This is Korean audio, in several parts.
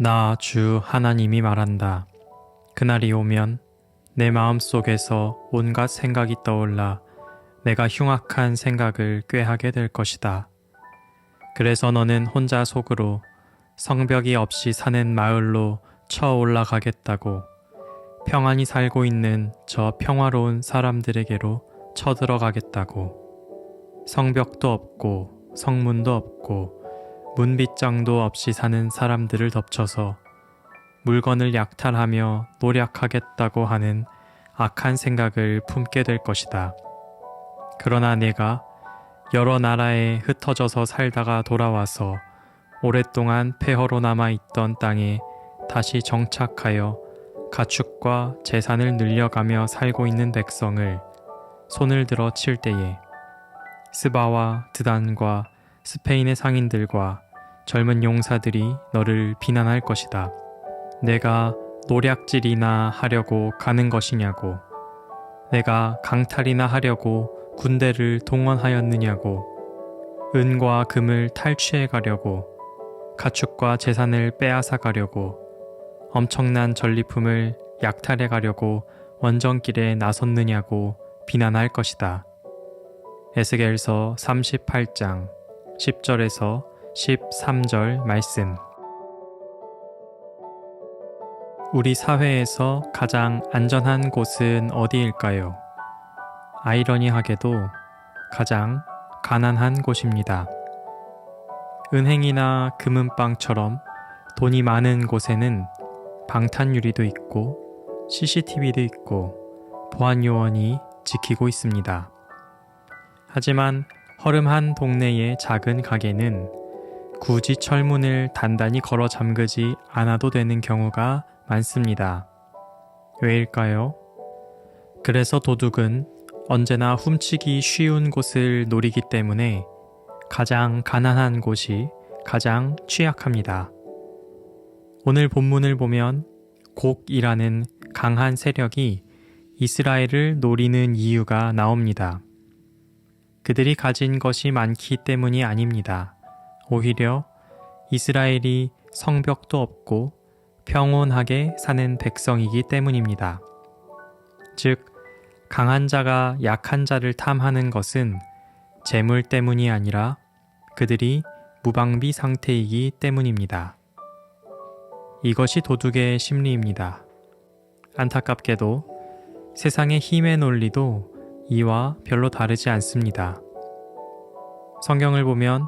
나 주 하나님이 말한다. 그날이 오면 내 마음 속에서 온갖 생각이 떠올라 내가 흉악한 생각을 꾀하게 될 것이다. 그래서 너는 혼자 속으로 성벽이 없이 사는 마을로 쳐 올라가겠다고 평안히 살고 있는 저 평화로운 사람들에게로 쳐들어가겠다고 성벽도 없고 성문도 없고 문빗장도 없이 사는 사람들을 덮쳐서 물건을 약탈하며 노력하겠다고 하는 악한 생각을 품게 될 것이다. 그러나 내가 여러 나라에 흩어져서 살다가 돌아와서 오랫동안 폐허로 남아있던 땅에 다시 정착하여 가축과 재산을 늘려가며 살고 있는 백성을 손을 들어 칠 때에 스바와 드단과 스페인의 상인들과 젊은 용사들이 너를 비난할 것이다. 내가 노략질이나 하려고 가는 것이냐고. 내가 강탈이나 하려고 군대를 동원하였느냐고. 은과 금을 탈취해 가려고. 가축과 재산을 빼앗아 가려고. 엄청난 전리품을 약탈해 가려고 원정길에 나섰느냐고 비난할 것이다. 에스겔서 38장 10절에서 13절 말씀. 우리 사회에서 가장 안전한 곳은 어디일까요? 아이러니하게도 가장 가난한 곳입니다. 은행이나 금은방처럼 돈이 많은 곳에는 방탄유리도 있고 CCTV도 있고 보안 요원이 지키고 있습니다. 하지만 허름한 동네의 작은 가게는 굳이 철문을 단단히 걸어 잠그지 않아도 되는 경우가 많습니다. 왜일까요? 그래서 도둑은 언제나 훔치기 쉬운 곳을 노리기 때문에 가장 가난한 곳이 가장 취약합니다. 오늘 본문을 보면 곡이라는 강한 세력이 이스라엘을 노리는 이유가 나옵니다. 그들이 가진 것이 많기 때문이 아닙니다. 오히려 이스라엘이 성벽도 없고 평온하게 사는 백성이기 때문입니다. 즉, 강한 자가 약한 자를 탐하는 것은 재물 때문이 아니라 그들이 무방비 상태이기 때문입니다. 이것이 도둑의 심리입니다. 안타깝게도 세상의 힘의 논리도 이와 별로 다르지 않습니다. 성경을 보면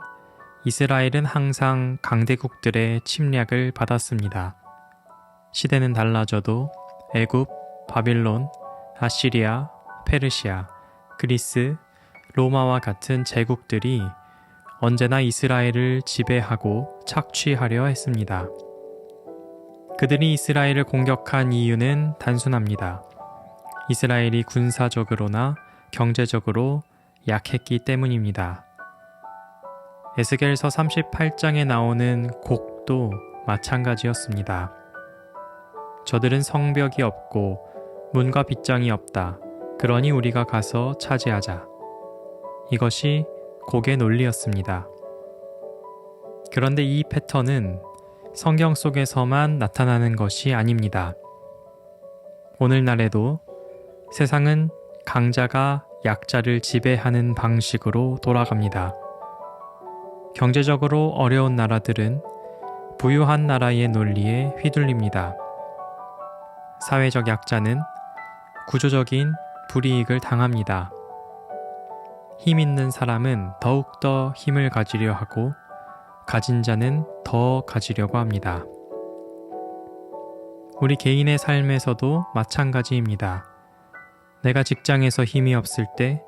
이스라엘은 항상 강대국들의 침략을 받았습니다. 시대는 달라져도 애굽, 바빌론, 아시리아, 페르시아, 그리스, 로마와 같은 제국들이 언제나 이스라엘을 지배하고 착취하려 했습니다. 그들이 이스라엘을 공격한 이유는 단순합니다. 이스라엘이 군사적으로나 경제적으로 약했기 때문입니다. 에스겔서 38장에 나오는 곡도 마찬가지였습니다. 저들은 성벽이 없고 문과 빗장이 없다. 그러니 우리가 가서 차지하자. 이것이 곡의 논리였습니다. 그런데 이 패턴은 성경 속에서만 나타나는 것이 아닙니다. 오늘날에도 세상은 강자가 약자를 지배하는 방식으로 돌아갑니다. 경제적으로 어려운 나라들은 부유한 나라의 논리에 휘둘립니다. 사회적 약자는 구조적인 불이익을 당합니다. 힘 있는 사람은 더욱더 힘을 가지려 하고 가진 자는 더 가지려고 합니다. 우리 개인의 삶에서도 마찬가지입니다. 내가 직장에서 힘이 없을 때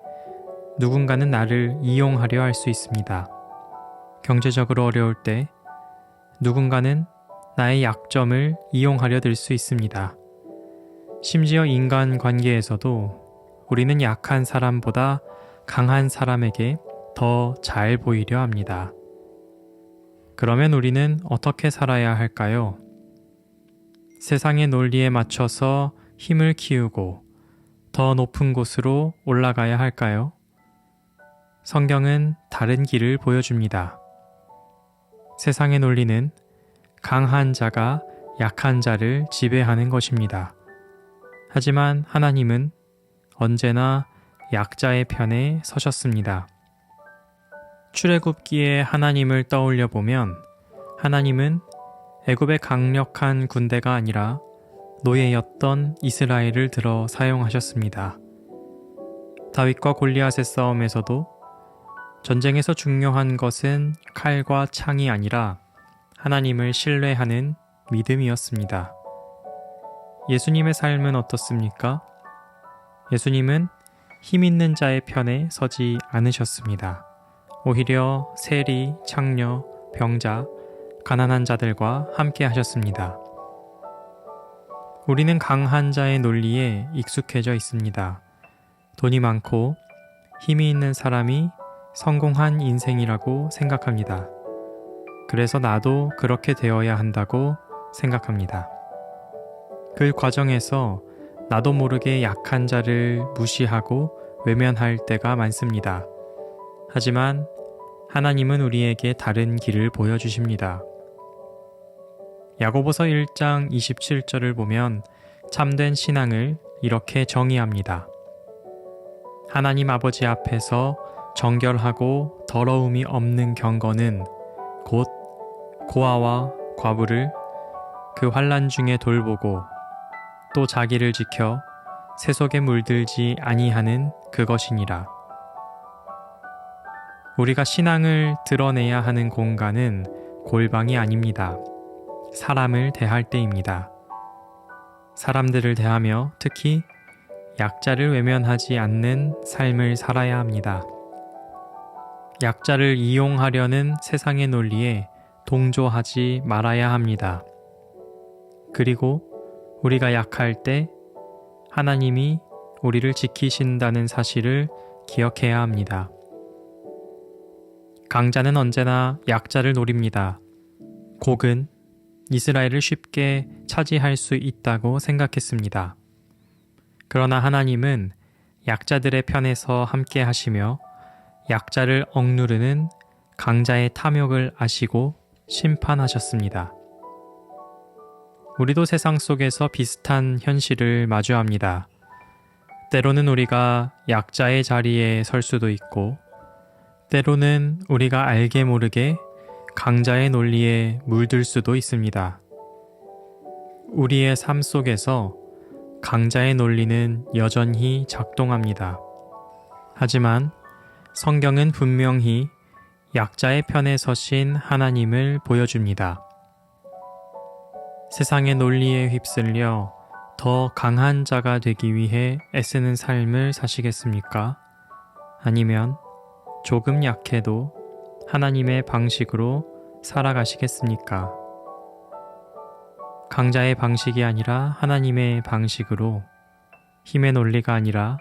누군가는 나를 이용하려 할 수 있습니다. 경제적으로 어려울 때 누군가는 나의 약점을 이용하려 들 수 있습니다. 심지어 인간 관계에서도 우리는 약한 사람보다 강한 사람에게 더 잘 보이려 합니다. 그러면 우리는 어떻게 살아야 할까요? 세상의 논리에 맞춰서 힘을 키우고 더 높은 곳으로 올라가야 할까요? 성경은 다른 길을 보여줍니다. 세상의 논리는 강한 자가 약한 자를 지배하는 것입니다. 하지만 하나님은 언제나 약자의 편에 서셨습니다. 출애굽기에 하나님을 떠올려 보면 하나님은 애굽의 강력한 군대가 아니라 노예였던 이스라엘을 들어 사용하셨습니다. 다윗과 골리앗의 싸움에서도 전쟁에서 중요한 것은 칼과 창이 아니라 하나님을 신뢰하는 믿음이었습니다. 예수님의 삶은 어떻습니까? 예수님은 힘 있는 자의 편에 서지 않으셨습니다. 오히려 세리, 창녀, 병자, 가난한 자들과 함께 하셨습니다. 우리는 강한 자의 논리에 익숙해져 있습니다. 돈이 많고 힘이 있는 사람이 성공한 인생이라고 생각합니다. 그래서 나도 그렇게 되어야 한다고 생각합니다. 그 과정에서 나도 모르게 약한 자를 무시하고 외면할 때가 많습니다. 하지만 하나님은 우리에게 다른 길을 보여주십니다. 야고보서 1장 27절을 보면 참된 신앙을 이렇게 정의합니다. 하나님 아버지 앞에서 정결하고 더러움이 없는 경건은 곧 고아와 과부를 그 환란 중에 돌보고 또 자기를 지켜 세속에 물들지 아니하는 그것이니라. 우리가 신앙을 드러내야 하는 공간은 골방이 아닙니다. 사람을 대할 때입니다. 사람들을 대하며 특히 약자를 외면하지 않는 삶을 살아야 합니다. 약자를 이용하려는 세상의 논리에 동조하지 말아야 합니다. 그리고 우리가 약할 때 하나님이 우리를 지키신다는 사실을 기억해야 합니다. 강자는 언제나 약자를 노립니다. 곡은 이스라엘을 쉽게 차지할 수 있다고 생각했습니다. 그러나 하나님은 약자들의 편에서 함께 하시며 약자를 억누르는 강자의 탐욕을 아시고 심판하셨습니다. 우리도 세상 속에서 비슷한 현실을 마주합니다. 때로는 우리가 약자의 자리에 설 수도 있고, 때로는 우리가 알게 모르게 강자의 논리에 물들 수도 있습니다. 우리의 삶 속에서 강자의 논리는 여전히 작동합니다. 하지만 성경은 분명히 약자의 편에 서신 하나님을 보여줍니다. 세상의 논리에 휩쓸려 더 강한 자가 되기 위해 애쓰는 삶을 사시겠습니까? 아니면 조금 약해도 하나님의 방식으로 살아가시겠습니까? 강자의 방식이 아니라 하나님의 방식으로 힘의 논리가 아니라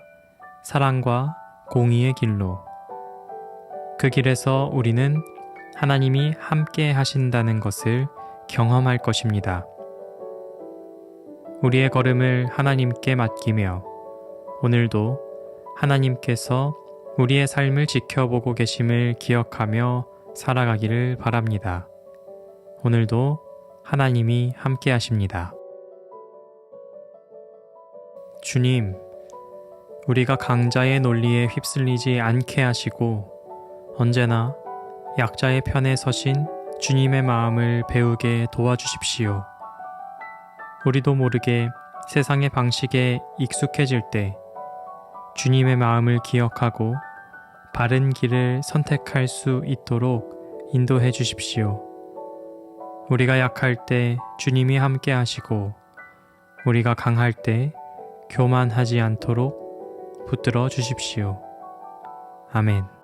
사랑과 공의의 길로 그 길에서 우리는 하나님이 함께 하신다는 것을 경험할 것입니다. 우리의 걸음을 하나님께 맡기며 오늘도 하나님께서 우리의 삶을 지켜보고 계심을 기억하며 살아가기를 바랍니다. 오늘도 하나님이 함께 하십니다. 주님, 우리가 강자의 논리에 휩쓸리지 않게 하시고 언제나 약자의 편에 서신 주님의 마음을 배우게 도와주십시오. 우리도 모르게 세상의 방식에 익숙해질 때 주님의 마음을 기억하고 바른 길을 선택할 수 있도록 인도해 주십시오. 우리가 약할 때 주님이 함께 하시고 우리가 강할 때 교만하지 않도록 붙들어 주십시오. 아멘.